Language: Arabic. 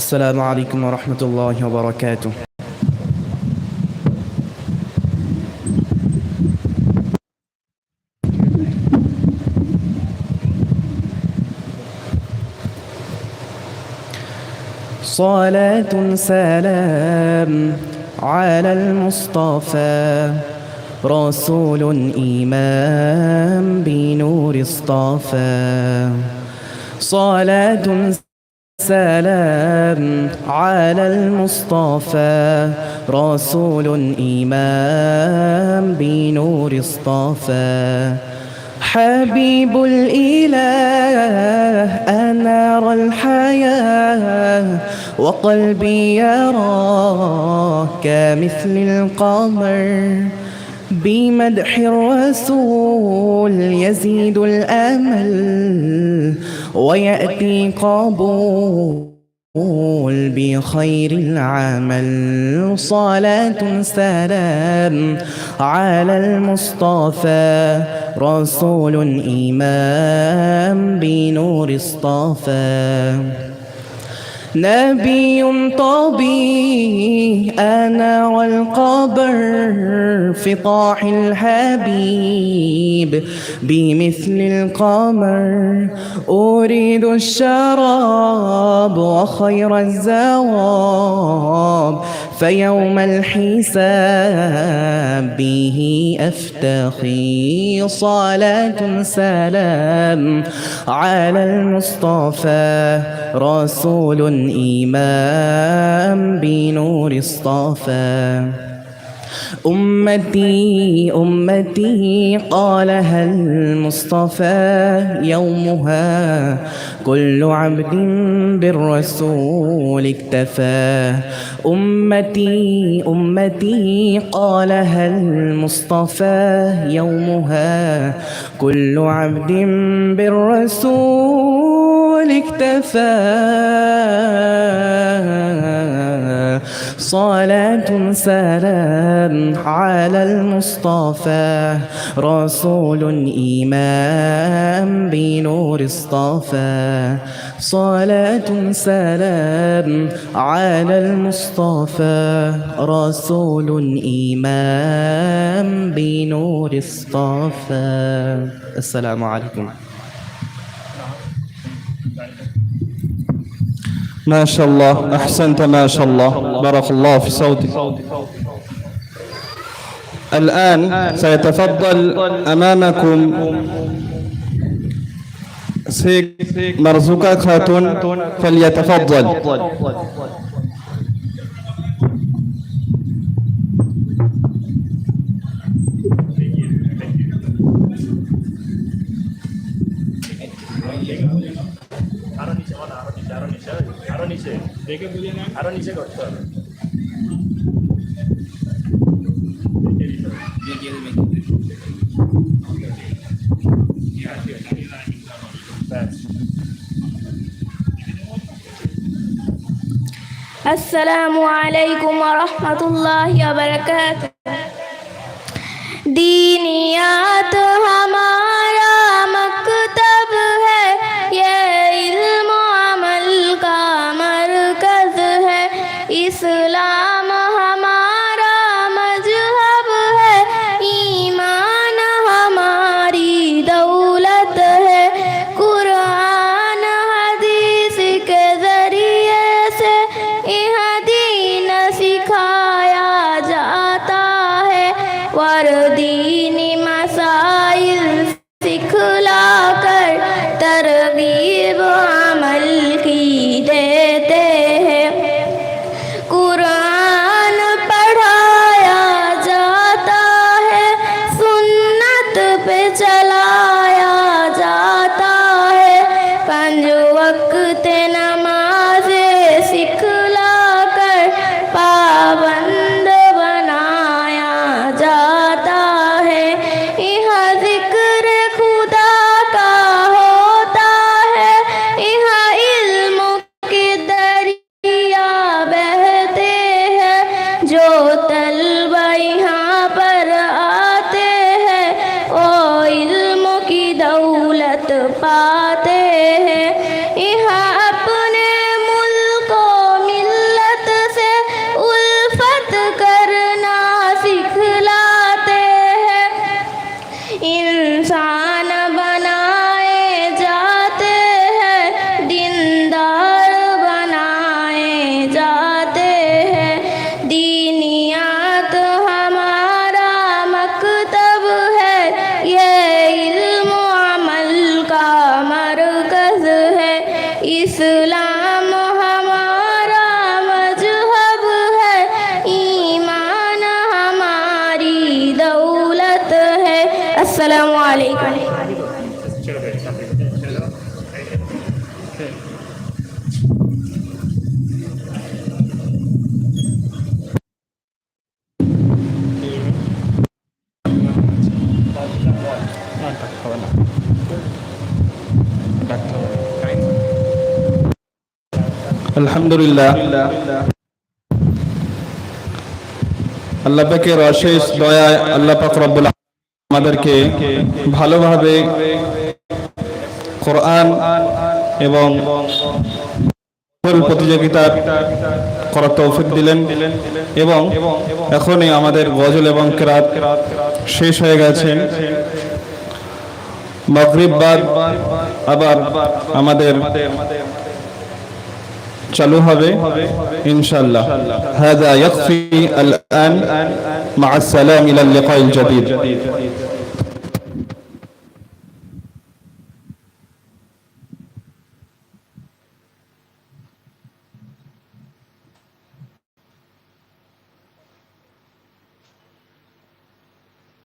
السلام عليكم ورحمة الله وبركاته. صلاة سلام على المصطفى رسول إمام بنور اصطفى. صلاة سلام على المصطفى. رسول إمام بنور اصطفى. حبيب الإله أنار الحياة. وقلبي يراك مثل القمر. بمدح الرسول يزيد الأمل ويأتي قبول بخير العمل. صلاة سلام على المصطفى رسول إمام بنور اصطفى. نبي طبي أنا والقبر في طاح الحبيب بمثل القمر. أريد الشراب وخير الزواب. فيوم الحساب به أفتخي صلاة سلام على المصطفى رسول إمام بنور اصطفى. أمتي أمتي قالها المصطفى يومها؟ كل عبد بالرسول اكتفى. أمتي أمتي قالها المصطفى يومها؟ كل عبد بالرسول اكتفى. صلاة سلام على المصطفى. رسول إمام بنور اصطفى. صلاة سلام على المصطفى. رسول إمام بنور اصطفى. السلام عليكم. ما شاء الله. أحسنت ما شاء الله. بارك الله في صوتك. الآن سيتفضل أمامكم سيك مرزوقة خاتون فليتفضل. আরো السلام عليكم ورحمة الله وبركاته دين वक्त नमाज़ सिखला कर पाबंद बनाया जाता है। यह ज़िक्र खुदा का होता है। यह इल्म के दरिया बहते हैं। जो तलबा यहाँ पर आते हैं, वो इल्म की दौलत पाते हैं। আলহামদুলিল্লাহ। আল্লাহ পাকের অশেষ দয়ায় আল্লাহ পাক রব্বুল আমাদেরকে ভালোভাবে কোরআন এবং প্রতিযোগিতা করার তৌফিক দিলেন এবং এখনই আমাদের গজল এবং কেরাত শেষ হয়ে গেছে। মাগরিব বাদ আবার আমাদের চালু হবে ইনশাআল্লাহ هذا يكفي الآن مع السلام إلى اللقاء الجديد